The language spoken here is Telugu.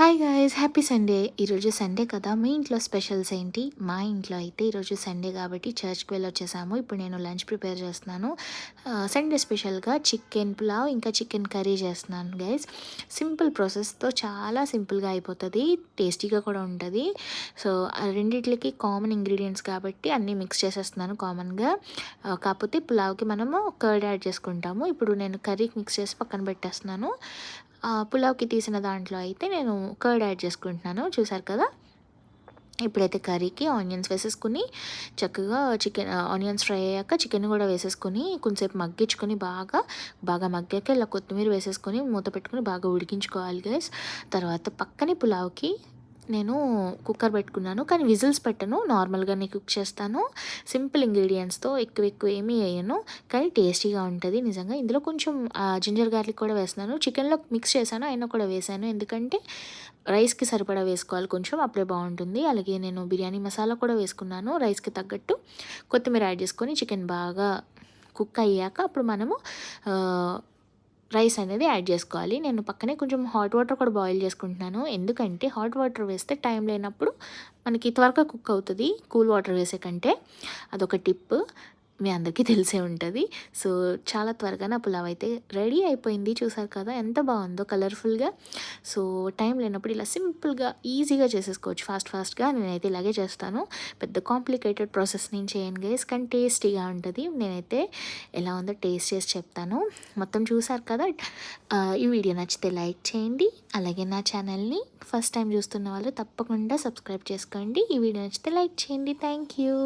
హాయ్ గాయస్ హ్యాపీ సండే ఈరోజు సండే కదా. మీ ఇంట్లో స్పెషల్స్ ఏంటి? మా ఇంట్లో అయితే ఈరోజు సండే కాబట్టి చర్చ్కి వెళ్ళి వచ్చేసాము ఇప్పుడు నేను లంచ్ ప్రిపేర్ చేస్తున్నాను. సండే స్పెషల్గా చికెన్ పులావ్ ఇంకా చికెన్ కర్రీ చేస్తున్నాను గైస్ సింపుల్ ప్రాసెస్తో చాలా సింపుల్గా అయిపోతుంది. టేస్టీగా కూడా ఉంటుంది. సో రెండిట్లకి కామన్ ఇంగ్రీడియంట్స్ కాబట్టి అన్నీ మిక్స్ చేసేస్తున్నాను కామన్గా కాకపోతే పులావ్కి మనము కర్డ్ యాడ్ చేసుకుంటాము. ఇప్పుడు నేను కర్రీకి మిక్స్ చేసి పక్కన పెట్టేస్తున్నాను. పులావ్కి తీసిన దాంట్లో అయితే నేను కర్డ్ యాడ్ చేసుకుంటున్నాను. చూసారు కదా? ఇప్పుడైతే కర్రీకి ఆనియన్స్ వేసేసుకుని చక్కగా చికెన్ ఆనియన్స్ ఫ్రై అయ్యాక చికెన్ కూడా వేసేసుకొని కొంచెంసేపు మగ్గించుకొని బాగా బాగా మగ్గాక ఇలా కొత్తిమీర వేసేసుకొని మూత పెట్టుకొని బాగా ఉడికించుకోవాలి గైస్ తర్వాత పక్కనే పులావ్కి నేను కుక్కర్ పెట్టుకున్నాను కానీ విజిల్స్ పెట్టను. నార్మల్గానే కుక్ చేస్తాను. సింపుల్ ఇంగ్రీడియంట్స్తో ఎక్కువ ఎక్కువ ఏమీ వేయను. కానీ టేస్టీగా ఉంటుంది నిజంగా. ఇందులో కొంచెం జింజర్ గార్లిక్ కూడా వేస్తున్నాను. చికెన్లో మిక్స్ చేశాను అయినా కూడా వేసాను ఎందుకంటే రైస్కి సరిపడా వేసుకోవాలి కొంచెం అప్పుడే బాగుంటుంది. అలాగే నేను బిర్యానీ మసాలా కూడా వేసుకున్నాను రైస్కి తగ్గట్టు. కొత్తిమీర యాడ్ చేసుకొని చికెన్ బాగా కుక్ అయ్యాక అప్పుడు మనము రైస్ అనేది యాడ్ చేసుకోవాలి. నేను పక్కనే కొంచెం హాట్ వాటర్ కూడా బాయిల్ చేసుకుంటున్నాను. ఎందుకంటే హాట్ వాటర్ వేస్తే టైం లేనప్పుడు మనకి త్వరగా కుక్ అవుతుంది కూల్ వాటర్ వేసే కంటే. అదొక టిప్. మీ అందరికీ తెలిసే ఉంటుంది. సో చాలా త్వరగా నా పులావ్ అయితే రెడీ అయిపోయింది. చూసారు కదా ఎంత బాగుందో కలర్ఫుల్గా. సో టైం లేనప్పుడు ఇలా సింపుల్గా ఈజీగా చేసేసుకోవచ్చు. ఫాస్ట్ ఫాస్ట్గా నేనైతే ఇలాగే చేస్తాను. పెద్ద కాంప్లికేటెడ్ ప్రాసెస్ నేను చేయను గైస్ కానీ టేస్టీగా ఉంటుంది. నేనైతే ఎలా ఉందో టేస్ట్ చేసి చెప్తాను. మొత్తం చూసారు కదా ఈ వీడియో నచ్చితే లైక్ చేయండి. అలాగే నా ఛానల్ని ఫస్ట్ టైం చూస్తున్న వాళ్ళు తప్పకుండా సబ్స్క్రైబ్ చేసుకోండి. ఈ వీడియో నచ్చితే లైక్ చేయండి. Thank you.